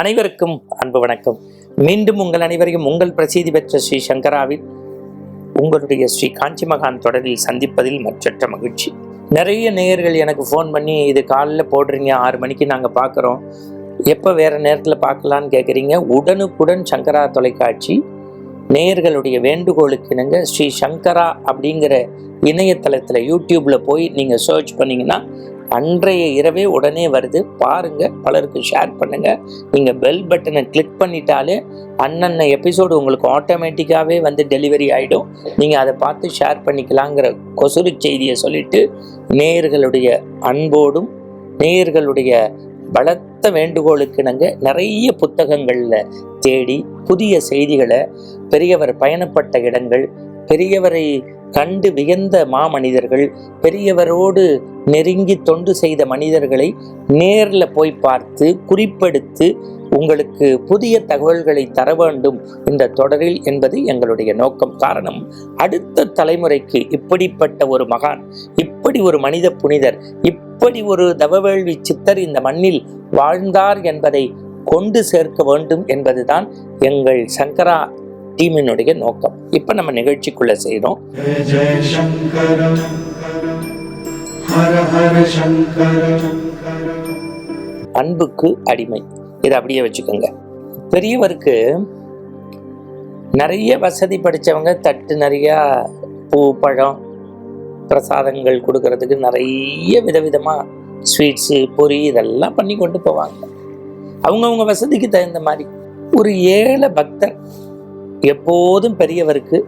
அனைவருக்கும் அன்பு வணக்கம். மீண்டும் உங்கள் அனைவரையும் உங்கள் பிரசித்தி பெற்ற ஸ்ரீ சங்கராவில் உங்களுடைய ஸ்ரீ காஞ்சி மகான் தொடரில் சந்திப்பதில் மற்றற்ற மகிழ்ச்சி. நிறைய நேயர்கள் எனக்கு ஃபோன் பண்ணி இது காலைல போடுறீங்க ஆறு மணிக்கு நாங்கள் பார்க்குறோம் எப்போ வேறு நேரத்தில் பார்க்கலான்னு கேட்குறீங்க உடனுக்குடன் சங்கரா தொலைக்காட்சி நேயர்களுடைய வேண்டுகோளுக்கு இணங்க ஸ்ரீ சங்கரா அப்படிங்கிற இணையதளத்தில் யூடியூப்பில் போய் நீங்கள் சர்ச் பண்ணிங்கன்னா அன்றைய இரவே உடனே வருது. பாருங்க பலருக்கு ஷேர் பண்ணுங்க. நீங்கள் பெல் பட்டனை கிளிக் பண்ணிட்டாலே அன்னன்ன எபிசோடு உங்களுக்கு ஆட்டோமேட்டிக்காகவே வந்து டெலிவரி ஆகிடும் நீங்கள் அதை பார்த்து ஷேர் பண்ணிக்கலாங்கிற கொசுறு செய்தியை சொல்லிட்டு நேயர்களுடைய அன்போடும் நேயர்களுடைய பலத்த வேண்டுகோளுக்கு நாங்கள் நிறைய புத்தகங்களில் தேடி புதிய செய்திகளை பெரியவர் பயணப்பட்ட இடங்கள் பெரியவரை கண்டு வியந்த மாமனிதர்கள் பெரியவரோடு நெருங்கி தொண்டு செய்த மனிதர்களை நேரில் போய் பார்த்து குறிப்பெடுத்து உங்களுக்கு புதிய தகவல்களை தர வேண்டும் இந்த தொடரில் என்பது எங்களுடைய நோக்கம். காரணம் அடுத்த தலைமுறைக்கு இப்படிப்பட்ட ஒரு மகான் இப்படி ஒரு மனித புனிதர் இப்படி ஒரு தவவேள்வி சித்தர் இந்த மண்ணில் வாழ்ந்தார் என்பதை கொண்டு சேர்க்க வேண்டும் என்பதுதான் எங்கள் சங்கரா டீமினுடைய நோக்கம். இப்போ நம்ம நிகழ்ச்சிக்குள்ள செய்கிறோம் அன்புக்கு அடிமை. இதை அப்படியே வச்சுக்கோங்க. பெரியவருக்கு நிறைய வசதி படித்தவங்க தட்டு நிறையா பூ பழம் பிரசாதங்கள் கொடுக்கறதுக்கு நிறைய விதவிதமாக ஸ்வீட்ஸு பொறி இதெல்லாம் பண்ணி கொண்டு போவாங்க. அவங்கவுங்க வசதிக்கு தகுந்த மாதிரி. ஒரு ஏழை பக்தர் எப்போதும் பெரியவருக்கு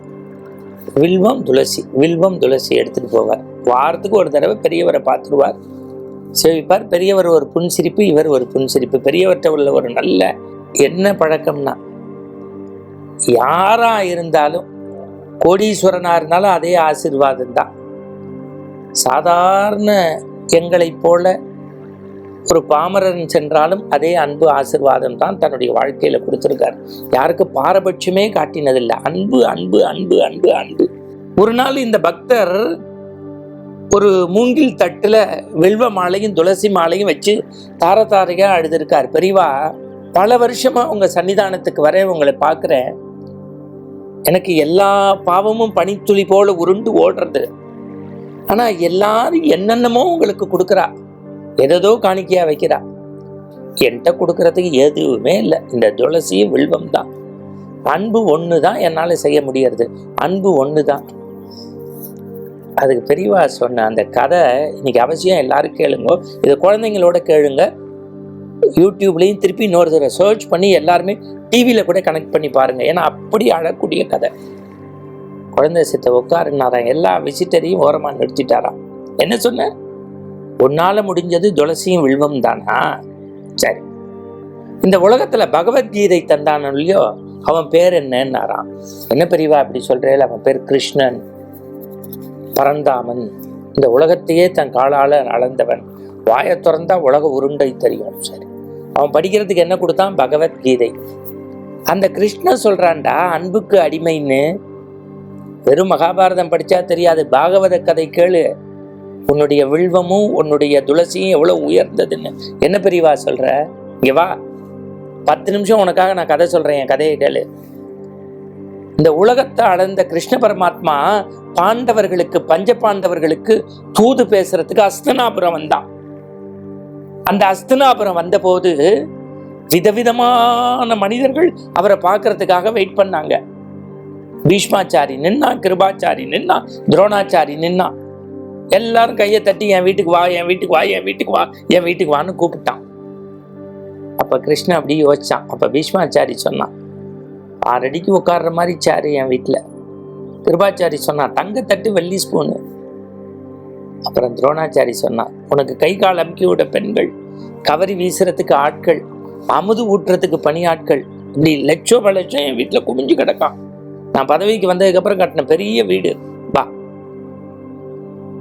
வில்வம் துளசி வில்வம் துளசி எடுத்துகிட்டு போவார். வாரத்துக்கு ஒரு தடவை பெரியவரை பார்த்துருவார். சேவிப்பார். பெரியவர் ஒரு புன்சிரிப்பு இவர் ஒரு புன்சிரிப்பு. பெரியவர்கிட்ட உள்ள ஒரு நல்ல என்ன பழக்கம்னா யாரா இருந்தாலும் கோடீஸ்வரனா இருந்தாலும் அதே ஆசிர்வாதம் தான். சாதாரண எங்களைப் போல ஒரு பாமரன் சென்றாலும் அதே அன்பு ஆசிர்வாதம் தான் தன்னுடைய வாழ்க்கையில் கொடுத்துருக்கார். யாருக்கு பாரபட்சமே காட்டினதில்லை. அன்பு அன்பு அன்பு அன்பு அன்பு. ஒரு நாள் இந்த பக்தர் ஒரு மூங்கில் தட்டில் வெல்வ மாலையும் துளசி மாலையும் வச்சு தார தாரையாக அழுதுருக்கார். பெரியவா பல வருஷமாக உங்கள் சன்னிதானத்துக்கு வர உங்களை பார்க்குறேன். எனக்கு எல்லா பாவமும் பனித்துளி போல உருண்டு ஓடுறது. ஆனால் எல்லாரும் என்னென்னமோ உங்களுக்கு கொடுக்குறா. எதோ காணிக்கையாக வைக்கிறா. என்கிட்ட கொடுக்கறதுக்கு எதுவுமே இல்லை. இந்த துளசியும் வில்வம் தான். அன்பு ஒன்று தான் என்னால் செய்ய முடியறது. அன்பு ஒன்று தான் அதுக்கு பெரியவா சொன்ன அந்த கதை இன்னைக்கு அவசியம் எல்லாரும் கேளுங்க. இதை குழந்தைங்களோட கேளுங்க. யூடியூப்லேயும் திருப்பி இன்னொரு தடவை சர்ச் பண்ணி எல்லாருமே டிவியில் கூட கனெக்ட் பண்ணி பாருங்கள் ஏன்னா அப்படி அழக்கூடிய கதை. குழந்தை சித்த உட்காருனாராம். எல்லா விசிட்டரையும் ஓரமாக நிறுத்திட்டாராம். என்ன சொன்ன? உன்னால் முடிஞ்சது துளசியும் வில்வம் தானா? சரி. இந்த உலகத்தில் பகவத்கீதை தந்தானோ இல்லையோ? அவன் பேர் என்னன்னாராம்? என்ன பெரியவா அப்படி சொல்கிறேன் அவன் பேர் கிருஷ்ணன். பரந்தாமன். இந்த உலகத்தையே தன் காலால் அளந்தவன். வாயை திறந்தா உலக உருண்டை தெரியும். சரி. அவன் படிக்கிறதுக்கு என்ன கொடுத்தான்? பகவத்கீதை. அந்த கிருஷ்ணன் சொல்கிறான்டா அன்புக்கு அடிமைன்னு. வெறும் மகாபாரதம் படித்தா தெரியாது. பாகவத கதை கேளு. உன்னுடைய வில்வமும் உன்னுடைய துளசியும் எவ்வளோ உயர்ந்ததுன்னு. என்ன பெரியவா சொல்கிற இங்கே வா. பத்து நிமிஷம் உனக்காக நான் கதை சொல்கிறேன் என் கதையை கேளு. இந்த உலகத்தை அளந்த கிருஷ்ண பரமாத்மா பாண்டவர்களுக்கு பஞ்ச பாண்டவர்களுக்கு தூது பேசுறதுக்கு அஸ்தனாபுரம் வந்தான். அந்த அஸ்தனாபுரம் வந்தபோது விதவிதமான மனிதர்கள் அவரை பார்க்கறதுக்காக வெயிட் பண்ணாங்க. பீஷ்மாச்சாரி நின்னா கிருபாச்சாரி நின்னா துரோணாச்சாரி நின்னா எல்லாரும் கையை தட்டி என் வீட்டுக்கு வா என் வீட்டுக்கு வா என் வீட்டுக்கு வா என் வீட்டுக்கு வான்னு கூப்பிட்டான். அப்ப கிருஷ்ணன் அப்படி யோசிச்சான். அப்ப பீஷ்மாச்சாரி சொன்னான் ஆறு அடிக்கு உட்கார்ற மாதிரி சேரு என் வீட்டில் கிருபாச்சாரி சொன்னான் தங்கத்தட்டு வெள்ளி ஸ்பூனு அப்புறம் துரோணாச்சாரி சொன்னான் உனக்கு கை கால் அமுக்கி விட பெண்கள் கவரி வீசுறதுக்கு ஆட்கள் அமுது ஊட்டுறதுக்கு பணியாட்கள். இப்படி லட்சம் பல லட்சம் என் வீட்டில் குமிஞ்சு கிடக்கான். நான் பதவிக்கு வந்ததுக்கப்புறம் கட்டின பெரிய வீடு.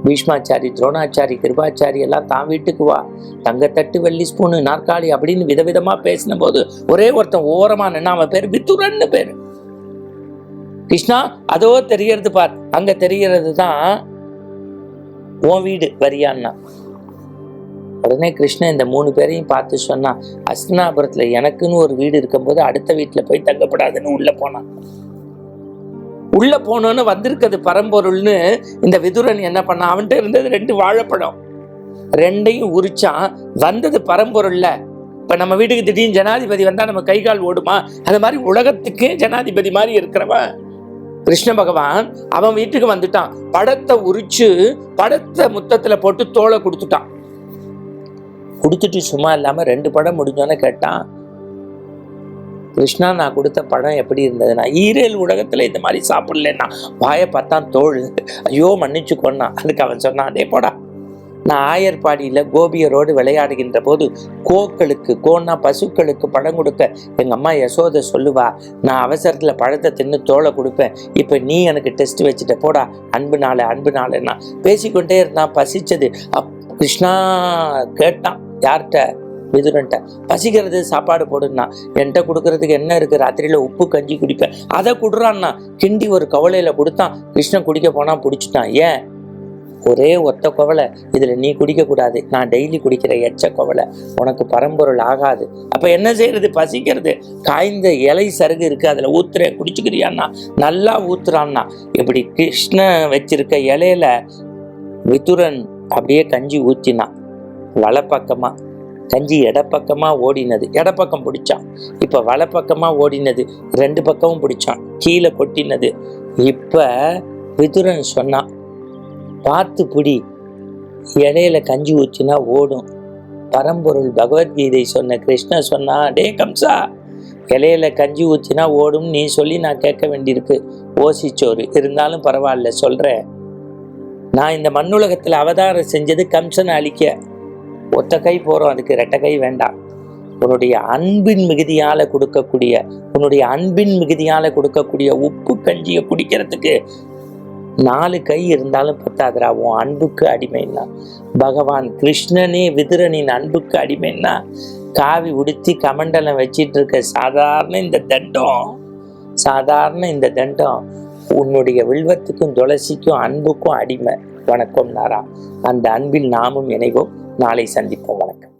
பீஷ்மாச்சாரி துரோணாச்சாரி கிருபாச்சாரி எல்லாம் தான் வீட்டுக்கு வா. தங்கத்தட்டு வெள்ளி ஸ்பூனு நாற்காலி அப்படின்னு விதவிதமா பேசின போது ஒரே ஒருத்தன் ஓரமாக நின்று அவன் பேர் வித்துரன்னு பேரு. கிருஷ்ணா அதோ தெரியறது பார். அங்க தெரியறது தான் உன் வீடு வரியான்னா. உடனே கிருஷ்ணன் இந்த மூணு பேரையும் பார்த்து சொன்னான். அஸ்தினாபுரத்தில் எனக்குன்னு ஒரு வீடு இருக்கும்போது அடுத்த வீட்டுல போய் தங்கப்படாதுன்னு உள்ள போனான். உள்ள போனோன்னு வந்திருக்கிறது பரம்பொருள்னு இந்த விதுரன் என்ன பண்ணான்? அவன்கிட்ட இருந்தது ரெண்டு வாழைப்பழம். ரெண்டையும் உரிச்சான். வந்தது பரம்பொருள்ல. இப்போ நம்ம வீட்டுக்கு திடீர்னு ஜனாதிபதி வந்தால் நம்ம கை கால் ஓடுமா? அது மாதிரி உலகத்துக்கே ஜனாதிபதி மாதிரி இருக்கிறவன். கிருஷ்ண பகவான் அவன் வீட்டுக்கு வந்துட்டான். படத்தை உரிச்சு படத்தை முத்தத்தில் போட்டு தோலை கொடுத்துட்டான். கொடுத்துட்டு சும்மா இல்லாமல் ரெண்டு படம் முடிஞ்சோன்னு கேட்டான். கிருஷ்ணா நான் கொடுத்த படம் எப்படி இருந்ததுன்னா ஈரேல் உலகத்தில் இந்த மாதிரி சாப்பிடலன்னா வாயை பார்த்தான் தோல். ஐயோ மன்னிச்சு அதுக்கு அவன் சொன்னான் அதே போடா. நான் ஆயர்பாடியில் கோபியரோடு விளையாடுகின்ற போது கோக்களுக்கு கோன்னா பசுக்களுக்கு பழம் கொடுக்க எங்கள் அம்மா யசோதை சொல்லுவா நான் அவசரத்தில் பழத்தை தின்னு தோலை கொடுப்பேன். இப்போ நீ எனக்கு டெஸ்ட் வச்சுட்ட போடா. அன்பு நாள் அன்பு நாள்னா பேசிக்கொண்டே இருந்தான் பசிச்சது. அப் கிருஷ்ணா கேட்டான் யார்கிட்ட? விதுரன்ட்ட பசிக்கிறது சாப்பாடு போடுன்னா என்கிட்ட கொடுக்கறதுக்கு என்ன இருக்குது ராத்திரியில் உப்பு கஞ்சி குடிப்பேன். அதை குடுறான்னா கிண்டி ஒரு கவலையில் கொடுத்தான் கிருஷ்ணன் குடிக்க போனால் பிடிச்சிட்டான். ஏன்? ஒரே ஒத்த கவலை இதில் நீ குடிக்கக்கூடாது நான் டெய்லி குடிக்கிற எச்ச கவலை உனக்கு பரம்பொருள் ஆகாது. அப்போ என்ன செய்யறது? பசிக்கிறது. காய்ந்த இலை சருகு இருக்குது அதில் ஊத்துற குடிச்சுக்கிறியான்னா நல்லா ஊத்துறான்னா இப்படி கிருஷ்ண வச்சிருக்க இலையில விதுரன் அப்படியே கஞ்சி ஊற்றினான் வலப்பக்கமாக கஞ்சி எடப்பக்கமாக ஓடினது. இடப்பக்கம் பிடிச்சான். இப்போ வலப்பக்கமாக ஓடினது. ரெண்டு பக்கமும் பிடிச்சான். கீழே கொட்டினது. இப்போ விதுரன் சொன்னான் பார்த்து பிடி. இடையில கஞ்சி ஊற்றினா ஓடும். பரம்பொருள் பகவத்கீதை சொன்ன கிருஷ்ணன் சொன்னா டே கம்சா இலையில கஞ்சி ஊற்றினா ஓடும். நீ சொல்லி நான் கேட்க வேண்டியிருக்கு. ஓசிச்சோறு. இருந்தாலும் பரவாயில்ல சொல்கிறேன் நான் இந்த மண்ணுலகத்தில் அவதாரம் செஞ்சது கம்சனை அழிக்க. ஒத்த கை போகிறோம் அதுக்கு ரெட்டை கை வேண்டாம். உன்னுடைய அன்பின் மிகுதியால் கொடுக்கக்கூடிய உன்னுடைய அன்பின் மிகுதியால் கொடுக்கக்கூடிய உப்பு கஞ்சியை குடிக்கிறதுக்கு நாலு கை இருந்தாலும் பத்தாதுரா உன் அன்புக்கு அடிமைன்னா. பகவான் கிருஷ்ணனே விதுரனின் அன்புக்கு அடிமைன்னா காவி உடுத்தி கமண்டலம் வச்சிட்டு இருக்க சாதாரண இந்த தண்டம் சாதாரண இந்த தண்டம் உன்னுடைய வில்வத்துக்கும் துளசிக்கும் அன்புக்கும் அடிமை. வணக்கம் நாரா அந்த அன்பில் நாமும் இணைவோம். நாளை சந்திப்போம். வணக்கம்.